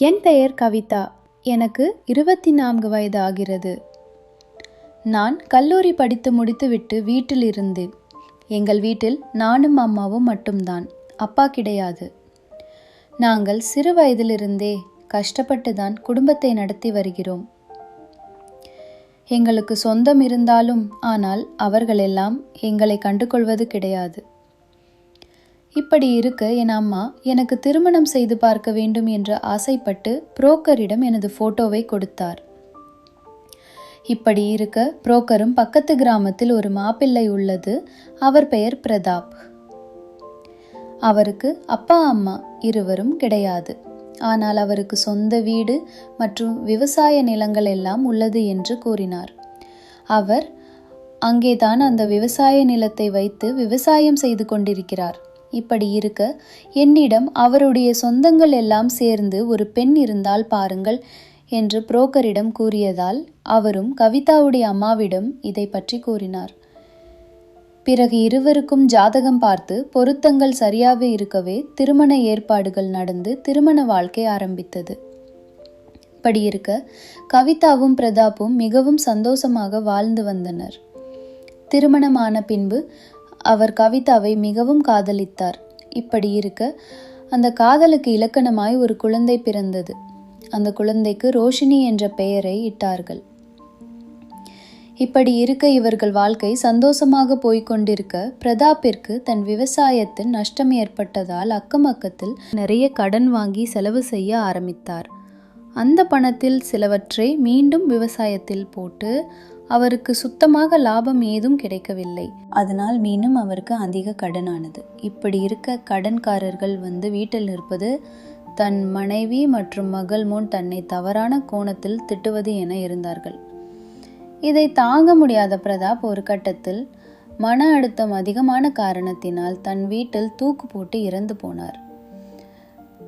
என் பெயர் கவிதா. எனக்கு இருபத்தி நான்கு வயது ஆகிறது. நான் கல்லூரி படித்து முடித்துவிட்டு வீட்டில் இருந்தேன். எங்கள் வீட்டில் நானும் அம்மாவும் மட்டும்தான். அப்பா கிடையாது. நாங்கள் சிறு வயதிலிருந்தே கஷ்டப்பட்டு தான் குடும்பத்தை நடத்தி வருகிறோம். எங்களுக்கு சொந்தம் இருந்தாலும் ஆனால் அவர்களெல்லாம் எங்களை கண்டுகொள்வது கிடையாது. இப்படி இருக்க என் அம்மா எனக்கு திருமணம் செய்து பார்க்க வேண்டும் என்று ஆசைப்பட்டு புரோக்கரிடம் எனது போட்டோவை கொடுத்தார். இப்படி இருக்க புரோக்கரும் பக்கத்து கிராமத்தில் ஒரு மாப்பிள்ளை உள்ளது. அவர் பெயர் பிரதாப். அவருக்கு அப்பா அம்மா இருவரும் கிடையாது. ஆனால் அவருக்கு சொந்த வீடு மற்றும் விவசாய நிலங்கள் எல்லாம் உள்ளது என்று கூறினார். அவர் அங்கேதான் அந்த விவசாய நிலத்தை வைத்து விவசாயம் செய்து கொண்டிருக்கிறார். இப்படி இருக்க என்னிடம் அவருடைய சொந்தங்கள் எல்லாம் சேர்ந்து ஒரு பெண் இருந்தால் பாருங்கள் என்று புரோக்கரிடம் கூறியதால் அவரும் கவிதாவுடைய அம்மாவிடம் இதை பற்றி கூறினார். பிறகு இருவருக்கும் ஜாதகம் பார்த்து பொருத்தங்கள் சரியாக இருக்கவே திருமண ஏற்பாடுகள் நடந்து திருமண வாழ்க்கை ஆரம்பித்தது. இப்படி இருக்க கவிதாவும் பிரதாப்பும் மிகவும் சந்தோஷமாக வாழ்ந்து வந்தனர். திருமணமான பின்பு அவர் கவிதாவை மிகவும் காதலித்தார். இப்படி இருக்க அந்த காதலுக்கு இலக்கணமாய் ஒரு குழந்தை பிறந்தது. அந்த குழந்தைக்கு ரோஷினி என்ற பெயரை இட்டார்கள். இப்படி இருக்க இவர்கள் வாழ்க்கை சந்தோஷமாக போய்கொண்டிருக்க பிரதாப்பிற்கு தன் விவசாயத்தில் நஷ்டம் ஏற்பட்டதால் அக்கம் பக்கத்தில் நிறைய கடன் வாங்கி செலவு செய்ய ஆரம்பித்தார். அந்த பணத்தில் சிலவற்றை மீண்டும் விவசாயத்தில் போட்டு அவருக்கு சுத்தமாக லாபம் ஏதும் கிடைக்கவில்லை. அதனால் மீண்டும் அவருக்கு அதிக கடனானது. இப்படி இருக்க கடன்காரர்கள் வந்து வீட்டில் இருப்பது தன் மனைவி மற்றும் மகள் முன் தன்னை தவறான கோணத்தில் திட்டுவது என இருந்தார்கள். இதை தாங்க முடியாத பிரதாப் ஒரு கட்டத்தில் மன அழுத்தம் அதிகமான காரணத்தினால் தன் வீட்டில் தூக்கு போட்டு இறந்து போனார்.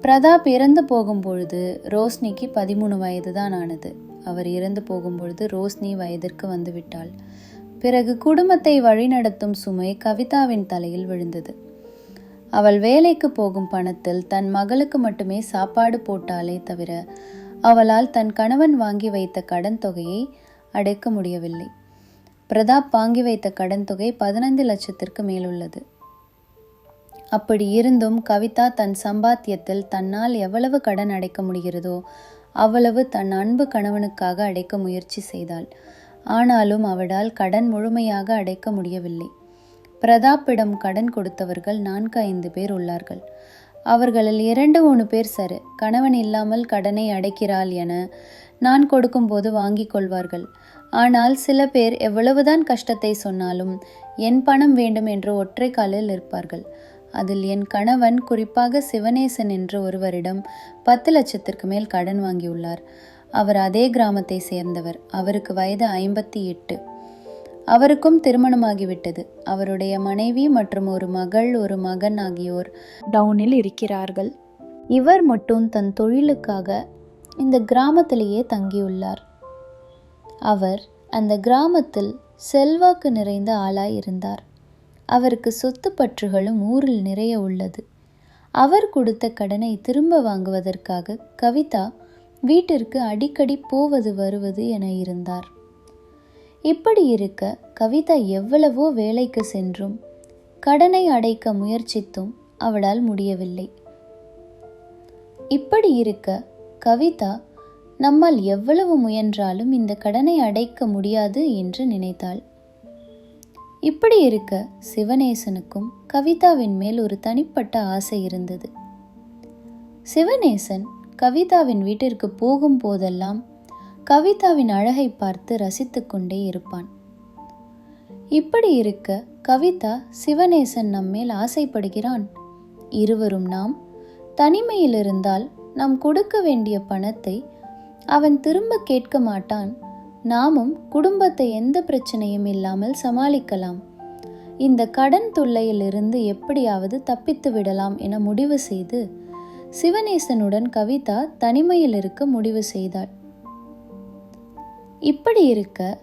பிரதாப் இறந்து போகும்பொழுது ரோஸ்னிக்கு பதிமூணு வயது தான் ஆனது. அவர் இறந்து போகும்பொழுது ரோஸ்னி வயதிற்கு வந்துவிட்டாள். பிறகு குடும்பத்தை வழிநடத்தும் சுமை கவிதாவின் தலையில் விழுந்தது. அவள் வேலைக்கு போகும் பணத்தில் தன் மகளுக்கு மட்டுமே சாப்பாடு போட்டாலே தவிர அவளால் தன் கணவன் வாங்கி வைத்த கடன் தொகையை அடைக்க முடியவில்லை. பிரதாப் வாங்கி வைத்த கடன் தொகை பதினைந்து லட்சத்திற்கு மேலுள்ளது. அப்படி இருந்தும் கவிதா தன் சம்பாத்தியத்தில் தன்னால் எவ்வளவு கடன் அடைக்க முடிகிறதோ அவ்வளவு தன் அன்பு கணவனுக்காக அடைக்க முயற்சி செய்தாள். ஆனாலும் அவளால் கடன் முழுமையாக அடைக்க முடியவில்லை. பிரதாப்பிடம் கடன் கொடுத்தவர்கள் நான்கு ஐந்து பேர் உள்ளார்கள். அவர்களில் இரண்டு மூணு பேர் சரி. கணவன் இல்லாமல் கடனை அடைக்கிறாள் என நான் கொடுக்கும்போது வாங்கிக் கொள்வார்கள். ஆனால் சில பேர் எவ்வளவுதான் கஷ்டத்தை சொன்னாலும் என் பணம் வேண்டும் என்று ஒற்றை காலில் இருப்பார்கள் அதில் என் கணவன் குறிப்பாக சிவனேசன் என்ற ஒருவரிடம் பத்து லட்சத்திற்கு மேல் கடன் வாங்கியுள்ளார். அவர் அதே கிராமத்தை சேர்ந்தவர். அவருக்கு வயது ஐம்பத்தி எட்டு. அவருக்கும் திருமணமாகிவிட்டது. அவருடைய மனைவி மற்றும் ஒரு மகள் ஒரு மகன் ஆகியோர் டவுனில் இருக்கிறார்கள். இவர் மட்டும் தன் தொழிலுக்காக இந்த கிராமத்திலேயே தங்கியுள்ளார். அவர் அந்த கிராமத்தில் செல்வாக்கு நிறைந்த ஆளாய் இருந்தார் அவருக்கு சொத்து பற்றுகளும் ஊரில் நிறைய உள்ளது. அவர் கொடுத்த கடனை திரும்ப வாங்குவதற்காக கவிதா வீட்டிற்கு அடிக்கடி போவது வருவது என இருந்தார். இப்படி இருக்க கவிதா எவ்வளவோ வேலைக்கு சென்றும் கடனை அடைக்க முயற்சித்தும் அவளால் முடியவில்லை. இப்படி இருக்க கவிதா நம்மால் எவ்வளவு முயன்றாலும் இந்த கடனை அடைக்க முடியாது என்று நினைத்தாள். இப்படி இருக்க சிவநேசனுக்கும் கவிதாவின் மேல் ஒரு தனிப்பட்ட ஆசை இருந்தது. சிவநேசன் கவிதாவின் வீட்டிற்கு போகும் போதெல்லாம் கவிதாவின் அழகை பார்த்து ரசித்து கொண்டே இருப்பான். இப்படி இருக்க கவிதா சிவநேசன் நம்மேல் ஆசைப்படுகிறான். இருவரும் நாம் தனிமையில் இருந்தால் நாம் கொடுக்க வேண்டிய பணத்தை அவன் திரும்ப கேட்க மாட்டான். நாமும் குடும்பத்தை எந்த பிரச்சனையும் இல்லாமல் சமாளிக்கலாம். இந்த கடன் தொல்லையிலிருந்து எப்படியாவது தப்பித்து விடலாம் என முடிவு செய்து சிவநேசனுடன் கவிதா தனிமையில் இருக்க முடிவு செய்தாள். இப்படி இருக்க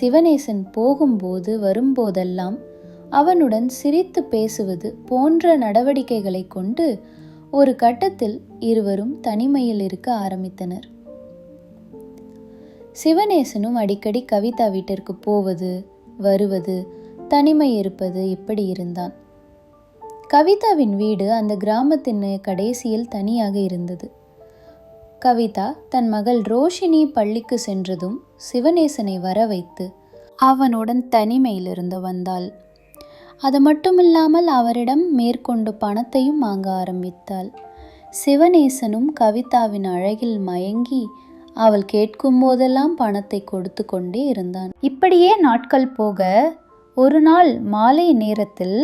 சிவநேசன் போகும்போது வரும்போதெல்லாம் அவனுடன் சிரித்து பேசுவது போன்ற நடவடிக்கைகளை கொண்டு ஒரு கட்டத்தில் இருவரும் தனிமையில் இருக்க ஆரம்பித்தனர். சிவநேசனும் அடிக்கடி கவிதா வீட்டிற்கு போவது வருவது தனிமை இருப்பது இப்படி இருந்தான். கவிதாவின் வீடு அந்த கிராமத்தின் கடைசியில் தனியாக இருந்தது. கவிதா தன் மகள் ரோஷினி பள்ளிக்கு சென்றதும் சிவநேசனை வர வைத்து அவனுடன் தனிமையிலிருந்து வந்தாள். அது மட்டுமில்லாமல் அவரிடம் மேற்கொண்டு பணத்தையும் வாங்க ஆரம்பித்தாள். சிவநேசனும் கவிதாவின் அழகில் மயங்கி அவள் கேட்கும் போதெல்லாம் பணத்தை கொடுத்து கொண்டே இருந்தான். இப்படியே நாட்கள் போக ஒரு நாள் மாலை நேரத்தில்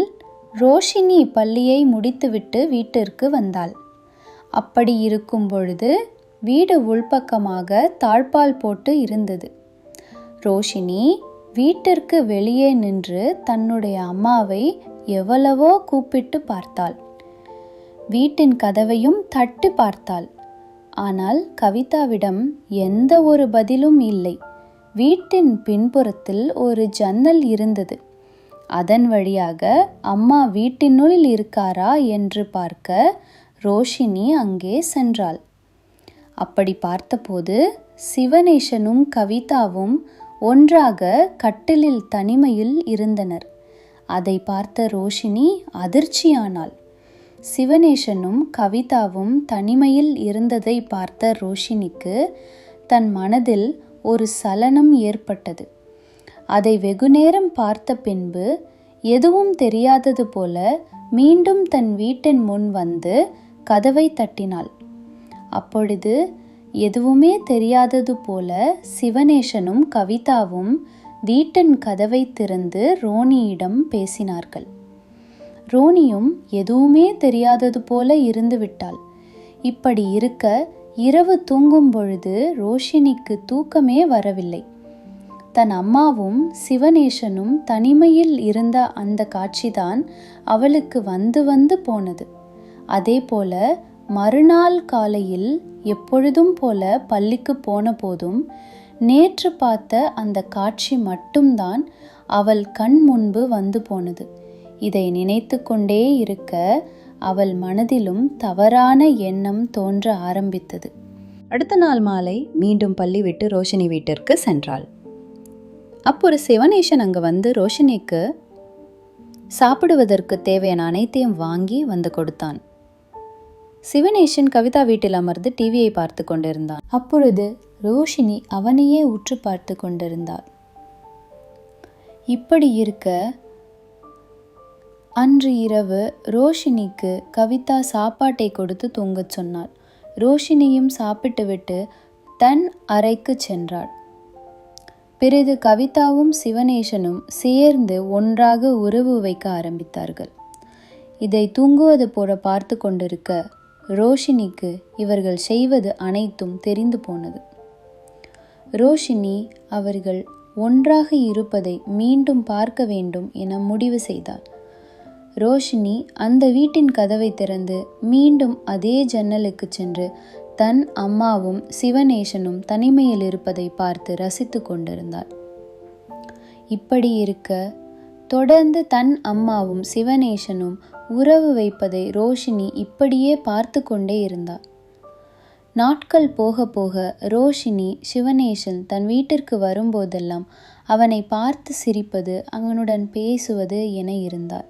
ரோஷினி பள்ளியை முடித்துவிட்டு வீட்டிற்கு வந்தாள். அப்படி இருக்கும் பொழுது வீடு உள்பக்கமாக தாழ்பால் போட்டு இருந்தது. ரோஷினி வீட்டிற்கு வெளியே நின்று தன்னுடைய அம்மாவை எவ்வளவோ கூப்பிட்டு பார்த்தாள். வீட்டின் கதவையும் தட்டு பார்த்தாள். ஆனால் கவிதாவிடம் எந்த ஒரு பதிலும் இல்லை. வீட்டின் பின்புறத்தில் ஒரு ஜன்னல் இருந்தது. அதன் வழியாக அம்மா வீட்டினுள் இருக்காரா? என்று பார்க்க ரோஷினி அங்கே சென்றாள். அப்படி பார்த்தபோது சிவனேசனும் கவிதாவும் ஒன்றாக கட்டிலில் தனிமையில் இருந்தனர். அதை பார்த்த ரோஷினி அதிர்ச்சியானாள். சிவனேஷனும் கவிதாவும் தனிமையில் இருந்ததை பார்த்த ரோஷினிக்கு தன் மனதில் ஒரு சலனம் ஏற்பட்டது. அதை வெகுநேரம் பார்த்த பின்பு எதுவும் தெரியாதது போல மீண்டும் தன் வீட்டின் முன் வந்து கதவை தட்டினாள். அப்பொழுது எதுவுமே தெரியாதது போல சிவனேஷனும் கவிதாவும் வீட்டின் கதவை திறந்து ரோனியிடம் பேசினார்கள். ரோனியும் எதுவுமே தெரியாதது போல இருந்து விட்டாள் இப்படி இருக்க இரவு தூங்கும் பொழுது ரோஷினிக்கு தூக்கமே வரவில்லை. தன் அம்மாவும் சிவநேசனும் தனிமையில் இருந்த அந்த காட்சிதான் அவளுக்கு வந்து வந்து போனது. அதே போல மறுநாள் காலையில் எப்பொழுதும் போல பள்ளிக்கு போன போதும் நேற்று பார்த்த அந்த காட்சி மட்டும்தான் அவள் கண் முன்பு வந்து போனது. இதை நினைத்து கொண்டே இருக்க அவள் மனதிலும் தவறான எண்ணம் தோன்ற ஆரம்பித்தது. அடுத்த நாள் மாலை மீண்டும் பள்ளி விட்டு ரோஷினி வீட்டிற்கு சென்றாள். அப்பொரு சிவனேசன் அங்கே வந்து ரோஷினிக்கு சாப்பிடுவதற்கு தேவையான அனைத்தையும் வாங்கி வந்து கொடுத்தான். சிவனேசன் கவிதா வீட்டில் அமர்ந்து டிவியை பார்த்து கொண்டிருந்தான். அப்பொழுது ரோஷினி அவனையே உற்று பார்த்து கொண்டிருந்தாள். இப்படி இருக்க அன்று இரவு ரோஷினிக்கு கவிதா சாப்பாட்டை கொடுத்து தூங்கச் சொன்னாள். ரோஷினியும் சாப்பிட்டுவிட்டு தன் அறைக்கு சென்றாள். பிறகு கவிதாவும் சிவனேசனும் சேர்ந்து ஒன்றாக உறவு வைக்க ஆரம்பித்தார்கள். இதை தூங்குவது போல பார்த்து கொண்டிருக்க ரோஷினிக்கு இவர்கள் செய்வது அனைத்தும் தெரிந்து போனது. ரோஷினி அவர்கள் ஒன்றாக இருப்பதை மீண்டும் பார்க்க வேண்டும் என முடிவு செய்தாள். ரோஷினி அந்த வீட்டின் கதவை திறந்து மீண்டும் அதே ஜன்னலுக்கு சென்று தன் அம்மாவும் சிவனேசனும் தனிமையில் இருப்பதை பார்த்து ரசித்து கொண்டிருந்தாள். இப்படி இருக்க தொடர்ந்து தன் அம்மாவும் சிவனேசனும் உறவு வைப்பதை ரோஷினி இப்படியே பார்த்து கொண்டே இருந்தாள் நாட்கள் போக போக ரோஷினி சிவனேசன் தன் வீட்டிற்கு வரும்போதெல்லாம் அவனை பார்த்து சிரிப்பது அவனுடன் பேசுவது என இருந்தார்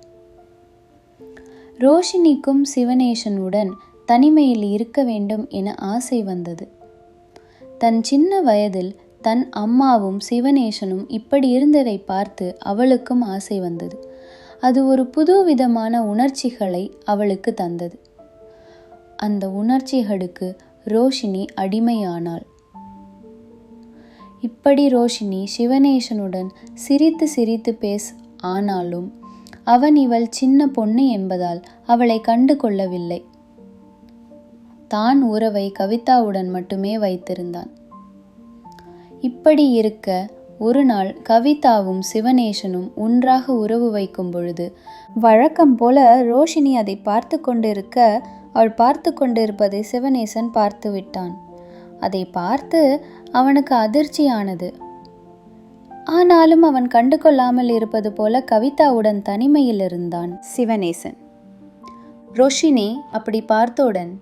ரோஷினிக்கும் சிவனேசனுடன் தனிமையில் இருக்க வேண்டும் என ஆசை வந்தது. தன் சின்ன வயதில் தன் அம்மாவும் சிவனேசனும் இப்படி இருந்ததை பார்த்து அவளுக்கும் ஆசை வந்தது. அது ஒரு புது விதமான உணர்ச்சிகளை அவளுக்கு தந்தது. அந்த உணர்ச்சிகளுக்கு ரோஷினி அடிமையானாள். இப்படி ரோஷினி சிவனேசனுடன் சிரித்து சிரித்து பேச ஆனாலும் அவன் இவள் சின்ன பொண்ணு என்பதால் அவளை கண்டு கொள்ளவில்லை. தான் உறவை கவிதாவுடன் மட்டுமே வைத்திருந்தான். இப்படி இருக்க ஒரு நாள் கவிதாவும் சிவனேசனும் ஒன்றாக உறவு வைக்கும் பொழுது வழக்கம் போல ரோஷினி அதை பார்த்து கொண்டிருக்க அவள் பார்த்து கொண்டிருப்பதை சிவனேசன் பார்த்து விட்டான் அதை பார்த்து அவனுக்கு அதிர்ச்சியானது. ஆனாலும் அவன் கண்டு கொள்ளாமல் இருப்பது போல கவிதாவுடன் தனிமையில் இருந்தான் சிவனேசன். ரோஷினி அப்படி பார்த்தவுடன்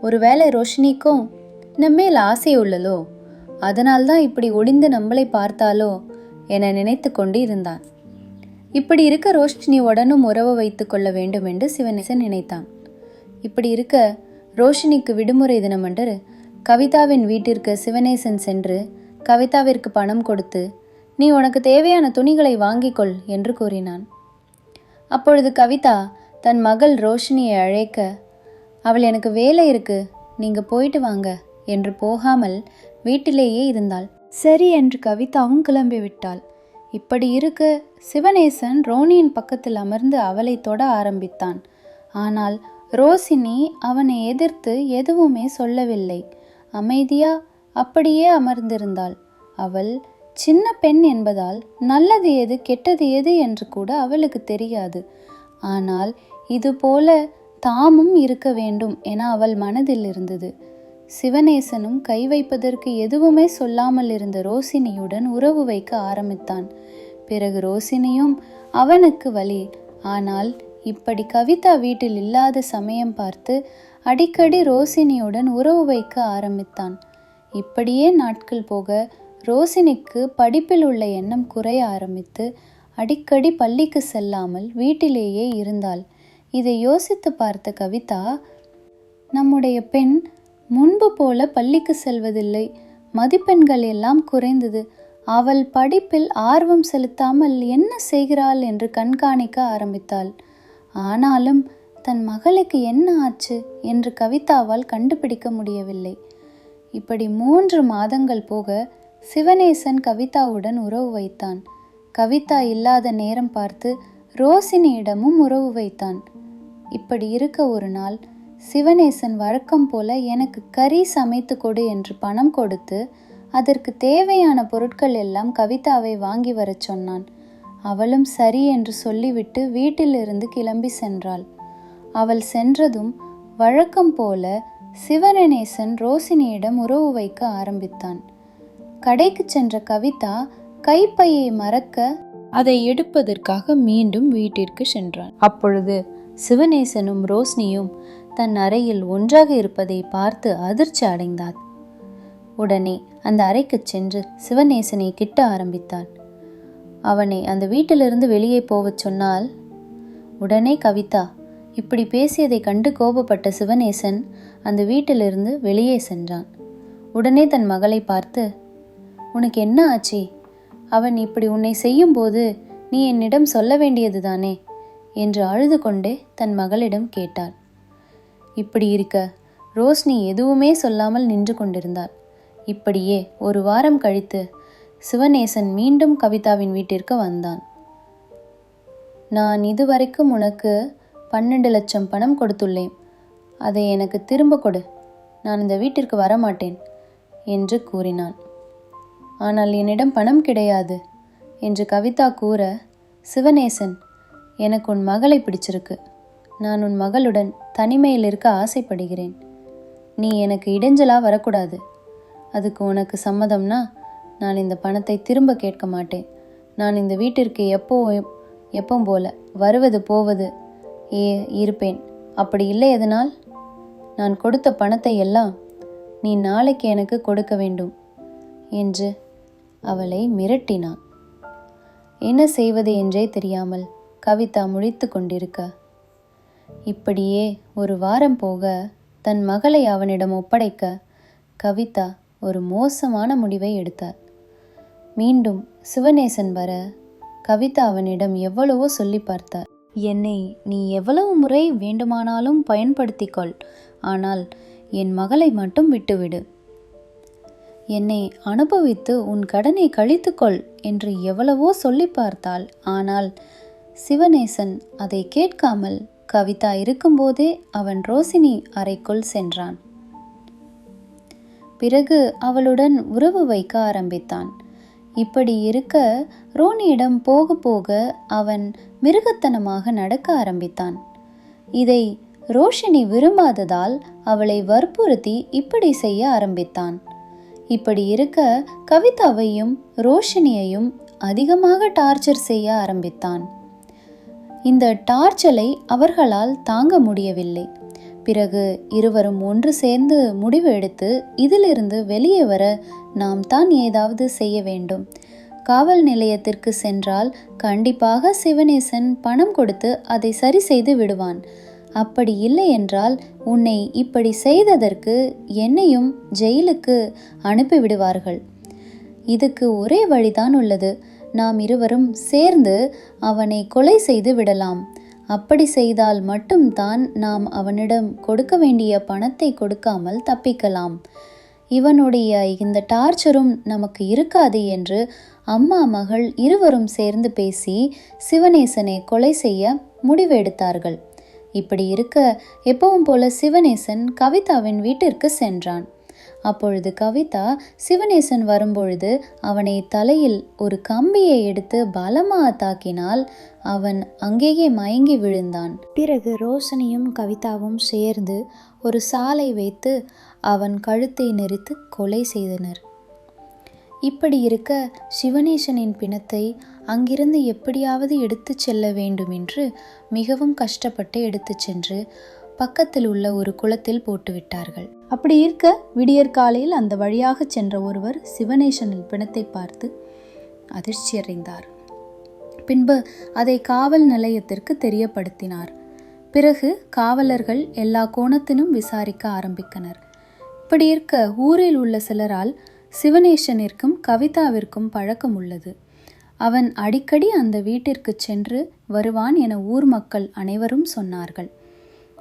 ஒருவேளை ரோஷினிக்கும் நம்மேல் ஆசை உள்ளதோ? அதனால்தான் இப்படி ஒளிந்து நம்மளை பார்த்தாலோ? என நினைத்து கொண்டு இருந்தான். இப்படி இருக்க ரோஷினி உடனும் உறவு வைத்து கொள்ள வேண்டும் என்று சிவனேசன் நினைத்தான். இப்படி இருக்க ரோஷினிக்கு விடுமுறை தினமன்று கவிதாவின் வீட்டிற்கு சிவனேசன் சென்று கவிதாவிற்கு பணம் கொடுத்து நீ உனக்கு தேவையான துணிகளை வாங்கிக்கொள் என்று கூறினான். அப்பொழுது கவிதா தன் மகள் ரோஷினியை அழைக்க அவள் எனக்கு வேலை இருக்கு நீங்க போயிட்டு வாங்க என்று போகாமல் வீட்டிலேயே இருந்தாள். சரி என்று கவிதாவும் கிளம்பிவிட்டாள் இப்படி இருக்க சிவனேசன் ரோனியின் பக்கத்தில் அமர்ந்து அவளை தொட ஆரம்பித்தான். ஆனால் ரோசினி அவனை எதிர்த்து எதுவுமே சொல்லவில்லை. அமைதியா அப்படியே அமர்ந்திருந்தாள். அவள் சின்ன பெண் என்பதால் நல்லது எது கெட்டது எது என்று கூட அவளுக்கு தெரியாது. ஆனால் இதுபோல தாமும் இருக்க வேண்டும் என அவள் மனதில் இருந்தது. சிவநேசனும் கை வைப்பதற்கு எதுவுமே சொல்லாமல் இருந்த ரோசினியுடன் உறவு வைக்க ஆரம்பித்தான். பிறகு ரோசினியும் அவனுக்கு வழி ஆனால் இப்படி கவிதா வீட்டில் இல்லாத சமயம் பார்த்து அடிக்கடி ரோசினியுடன் உறவு வைக்க ஆரம்பித்தான். இப்படியே நாட்கள் போக ரோசினிக்கு படிப்பில் உள்ள எண்ணம் குறைய ஆரம்பித்து அடிக்கடி பள்ளிக்கு செல்லாமல் வீட்டிலேயே இருந்தாள். இதை யோசித்து பார்த்த கவிதா நம்முடைய பெண் முன்பு போல பள்ளிக்கு செல்வதில்லை. மதிப்பெண்கள் எல்லாம் குறைந்தது. அவள் படிப்பில் ஆர்வம் செலுத்தாமல் என்ன செய்கிறாள் என்று கண்காணிக்க ஆரம்பித்தாள். ஆனாலும் தன் மகளுக்கு என்ன ஆச்சு என்று கவிதாவால் கண்டுபிடிக்க முடியவில்லை. இப்படி மூன்று மாதங்கள் போக சிவனேசன் கவிதாவுடன் உறவு வைத்தான். கவிதா இல்லாத நேரம் பார்த்து ரோசினியிடமும் உறவு வைத்தான். இப்படி இருக்க ஒரு நாள் சிவனேசன் வழக்கம் போல எனக்கு கறி சமைத்து கொடு என்று பணம் கொடுத்து அதற்கு தேவையான பொருட்கள் எல்லாம் கவிதாவை வாங்கி வரச் சொன்னான். அவளும் சரி என்று சொல்லிவிட்டு வீட்டிலிருந்து கிளம்பி சென்றாள். அவள் சென்றதும் வழக்கம் போல சிவனேசன் ரோசினியிடம் உறவு வைக்க ஆரம்பித்தான். கடைக்கு சென்ற கவிதா கைப்பையை மறக்க அதை எடுப்பதற்காக மீண்டும் வீட்டிற்கு சென்றான். அப்பொழுது சிவனேசனும் ரோஸ்னியும் தன் அறையில் ஒன்றாக இருப்பதை பார்த்து அதிர்ச்சி அடைந்தாள். உடனே அந்த அறைக்குச் சென்று சிவனேசனை கிட்ட ஆரம்பித்தான் அவனை அந்த வீட்டிலிருந்து வெளியே போகச் சொன்னால் உடனே கவிதா இப்படி பேசியதை கண்டு கோபப்பட்ட சிவனேசன் அந்த வீட்டிலிருந்து வெளியே சென்றான். உடனே தன் மகளை பார்த்து உனக்கு என்ன ஆச்சு? அவன் இப்படி உன்னை செய்யும்போது நீ என்னிடம் சொல்ல வேண்டியது தானே? என்று அழுது கொண்டே தன் மகளிடம் கேட்டாள். இப்படி இருக்க ரோஸ்னி எதுவுமே சொல்லாமல் நின்று கொண்டிருந்தாள். இப்படியே ஒரு வாரம் கழித்து சிவநேசன் மீண்டும் கவிதாவின் வீட்டிற்கு வந்தான். நான் இதுவரைக்கும் உனக்கு பன்னெண்டு லட்சம் பணம் கொடுத்துள்ளேன். அதை எனக்கு திரும்ப கொடு. நான் இந்த வீட்டிற்கு வரமாட்டேன் என்று கூறினான். ஆனால் என்னிடம் பணம் கிடையாது என்று கவிதா கூற சிவனேசன் எனக்கு உன் மகளை பிடிச்சிருக்கு. நான் உன் மகளுடன் தனிமையில் இருக்க ஆசைப்படுகிறேன். நீ எனக்கு இடைஞ்சலாக வரக்கூடாது. அதுக்கு உனக்கு சம்மதம்னா நான் இந்த பணத்தை திரும்ப கேட்க மாட்டேன். நான் இந்த வீட்டிற்கு எப்போ எப்போ போல வருவது போவது ஏ இருப்பேன். அப்படி இல்லை எதனால்? நான் கொடுத்த பணத்தை எல்லாம் நீ நாளைக்கு எனக்கு கொடுக்க வேண்டும் என்று அவளை மிரட்டினான். என்ன செய்வது என்றே தெரியாமல் கவிதா முழித்து கொண்டிருக்க. இப்படியே ஒரு வாரம் போக தன் மகளை அவனிடம் ஒப்படைக்க கவிதா ஒரு மோசமான முடிவை எடுத்தார் மீண்டும் சிவநேசன் வர கவிதா அவனிடம் எவ்வளவோ சொல்லி பார்த்தார் என்னை நீ எவ்வளவு முறை வேண்டுமானாலும் பயன்படுத்திக்கொள் ஆனால் என் மகளை மட்டும் விட்டுவிடு. என்னை அனுபவித்து உன் கடனை கழித்துக்கொள் என்று எவ்வளவோ சொல்லி பார்த்தாள். ஆனால் சிவநேசன் அதை கேட்காமல் கவிதா இருக்கும்போதே அவன் ரோசினி அறைக்குள் சென்றான். பிறகு அவளுடன் உறவு வைக்க ஆரம்பித்தான். இப்படி இருக்க ரோனியிடம் போக போக அவன் மிருகத்தனமாக நடக்க ஆரம்பித்தான். இதை ரோஷினி விரும்பாததால் அவளை வற்புறுத்தி இப்படி செய்ய ஆரம்பித்தான். இப்படி இருக்க கவிதாவையும் ரோஷினியையும் அதிகமாக டார்ச்சர் செய்ய ஆரம்பித்தான். இந்த டார்ச்சலை அவர்களால் தாங்க முடியவில்லை. பிறகு இருவரும் ஒன்று சேர்ந்து முடிவு எடுத்து இதிலிருந்து வெளியே வர நாம் தான் ஏதாவது செய்ய வேண்டும். காவல் நிலையத்திற்கு சென்றால் கண்டிப்பாக சிவனேசன் பணம் கொடுத்து அதை சரி செய்து விடுவான். அப்படி இல்லை என்றால் உன்னை இப்படி செய்ததற்கு என்னையும் ஜெயிலுக்கு அனுப்பிவிடுவார்கள். இதுக்கு ஒரே வழிதான் உள்ளது. நாம் இருவரும் சேர்ந்து அவனை கொலை செய்து விடலாம். அப்படி செய்தால் மட்டும்தான் நாம் அவனிடம் கொடுக்க வேண்டிய பணத்தை கொடுக்காமல் தப்பிக்கலாம். இவனுடைய இந்த டார்ச்சரும் நமக்கு இருக்காது என்று அம்மா மகள் இருவரும் சேர்ந்து பேசி சிவனேசனை கொலை செய்ய முடிவெடுத்தார்கள். இப்படி இருக்க எப்பவும் போல சிவநேசன் கவிதாவின் வீட்டிற்கு சென்றான். அப்பொழுது கவிதா சிவனேசன் வரும்பொழுது அவனை தலையில் ஒரு கம்பியை எடுத்து பலமா தாக்கினால் அவன் அங்கேயே மயங்கி விழுந்தான். பிறகு ரோஷனியும் கவிதாவும் சேர்ந்து ஒரு சாலை வைத்து அவன் கழுத்தை நெரித்து கொலை செய்தனர். இப்படி இருக்க சிவனேசனின் பிணத்தை அங்கிருந்து எப்படியாவது எடுத்து செல்ல வேண்டும் என்று மிகவும் கஷ்டப்பட்டு எடுத்துச் சென்று பக்கத்தில் உள்ள ஒரு குளத்தில் போட்டுவிட்டார்கள். அப்படி இருக்க விடியற் காலையில் அந்த வழியாக சென்ற ஒருவர் சிவனேசனின் பிணத்தை பார்த்து அதிர்ச்சியடைந்தார். பின்பு அதை காவல் நிலையத்திற்கு தெரியப்படுத்தினார். பிறகு காவலர்கள் எல்லா கோணத்திலும் விசாரிக்க ஆரம்பித்தனர். இப்படி இருக்க ஊரில் உள்ள சிலரால் சிவனேசனிற்கும் கவிதாவிற்கும் பழக்கம் உள்ளது. அவன் அடிக்கடி அந்த வீட்டிற்கு சென்று வருவான் என ஊர் மக்கள் அனைவரும் சொன்னார்கள்.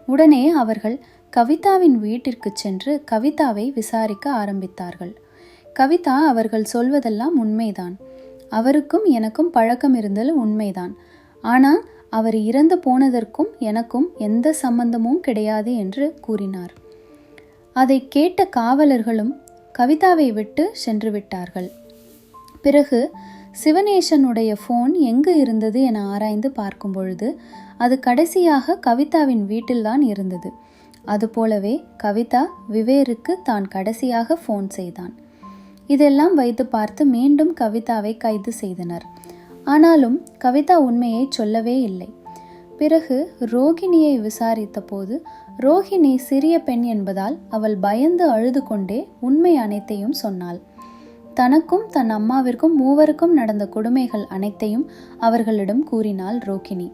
உடனே அவர்கள் கவிதாவின் வீட்டிற்கு சென்று கவிதாவை விசாரிக்க ஆரம்பித்தார்கள். கவிதா அவர்கள் சொல்வதெல்லாம் உண்மைதான். அவருக்கும் எனக்கும் பழக்கம் இருந்தது உண்மைதான். ஆனால் அவர் இறந்து போனதற்கும் எனக்கும் எந்த சம்பந்தமும் கிடையாது என்று கூறினார். அதை கேட்ட காவலர்களும் கவிதாவை விட்டு சென்று விட்டார்கள். பிறகு சிவனேசனுடைய ஃபோன் எங்கு இருந்தது என ஆராய்ந்து பார்க்கும் பொழுது அது கடைசியாக கவிதாவின் வீட்டில்தான் இருந்தது. அதுபோலவே கவிதா விவேருக்கு தான் கடைசியாக ஃபோன் செய்தான். இதெல்லாம் வைத்து பார்த்து மீண்டும் கவிதாவை கைது செய்தனர். ஆனாலும் கவிதா உண்மையை சொல்லவே இல்லை. பிறகு ரோகிணியை விசாரித்த போது சிறிய பெண் என்பதால் அவள் பயந்து அழுது கொண்டே உண்மை அனைத்தையும் சொன்னாள். தனக்கும் தன் அம்மாவிற்கும் மூவருக்கும் நடந்த கொடுமைகள் அனைத்தையும் அவர்களிடம் கூறினாள் ரோகிணி.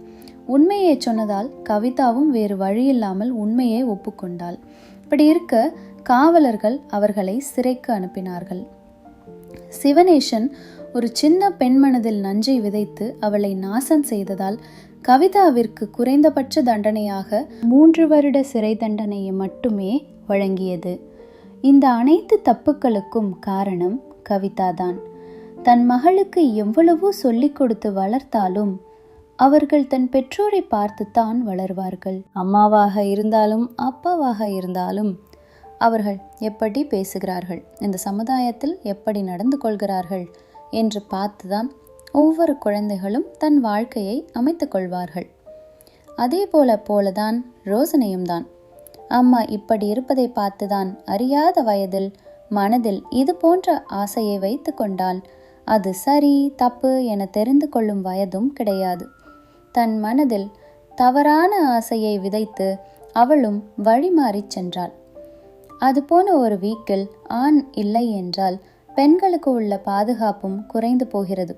உண்மையை சொன்னதால் கவிதாவும் வேறு வழியில்லாமல் உண்மையை ஒப்புக்கொண்டாள். இப்படி இருக்க காவலர்கள் அவர்களை சிறைக்கு அனுப்பினார்கள். சிவனேசன் ஒரு சின்ன பெண்மனதில் நஞ்சை விதைத்து அவளை நாசம் செய்ததால் கவிதாவிற்கு குறைந்தபட்ச தண்டனையாக மூன்று வருட சிறை தண்டனையை மட்டுமே வழங்கியது. இந்த அனைத்து தப்புக்களுக்கும் காரணம் கவிதாதான். தன் மகளுக்கு எவ்வளவோ சொல்லிக் கொடுத்து வளர்த்தாலும் அவர்கள் தன் பெற்றோரை பார்த்துத்தான் வளர்வார்கள். அம்மாவாக இருந்தாலும் அப்பாவாக இருந்தாலும் அவர்கள் எப்படி பேசுகிறார்கள்? இந்த சமுதாயத்தில் எப்படி நடந்து கொள்கிறார்கள்? என்று பார்த்துதான் ஒவ்வொரு குழந்தைகளும் தன் வாழ்க்கையை அமைத்து கொள்வார்கள். அதே போல போலதான் ரோசனையும் தான் அம்மா இப்படி இருப்பதை பார்த்துதான் அறியாத வயதில் மனதில் இது போன்ற ஆசையை வைத்து கொண்டால் அது சரி தப்பு என தெரிந்து கொள்ளும் வயதும் கிடையாது. தன் மனதில் தவறான ஆசையை விதைத்து அவளும் வழிமாறிச் சென்றாள். அதுபோன ஒரு வீக்கில் ஆண் இல்லை என்றால் பெண்களுக்கு உள்ள பாதுகாப்பும் குறைந்து போகிறது.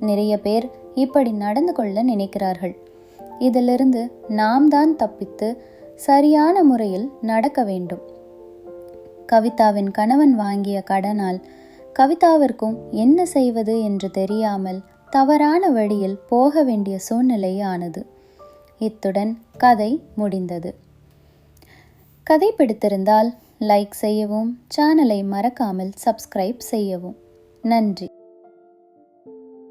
நிறைய பேர் இப்படி நடந்து கொள்ள நினைக்கிறார்கள். இதிலிருந்து நாம் தான் தப்பித்து சரியான முறையில் நடக்க வேண்டும். கவிதாவின் கணவன் வாங்கிய கடனால் கவிதாவிற்கும் என்ன செய்வது என்று தெரியாமல் தவறான வழியில் போக வேண்டிய சூழ்நிலை ஆனது இத்துடன் கதை முடிந்தது. கதை பிடித்திருந்தால் லைக் செய்யவும் சேனலை மறக்காமல் சப்ஸ்கிரைப் செய்யவும். நன்றி.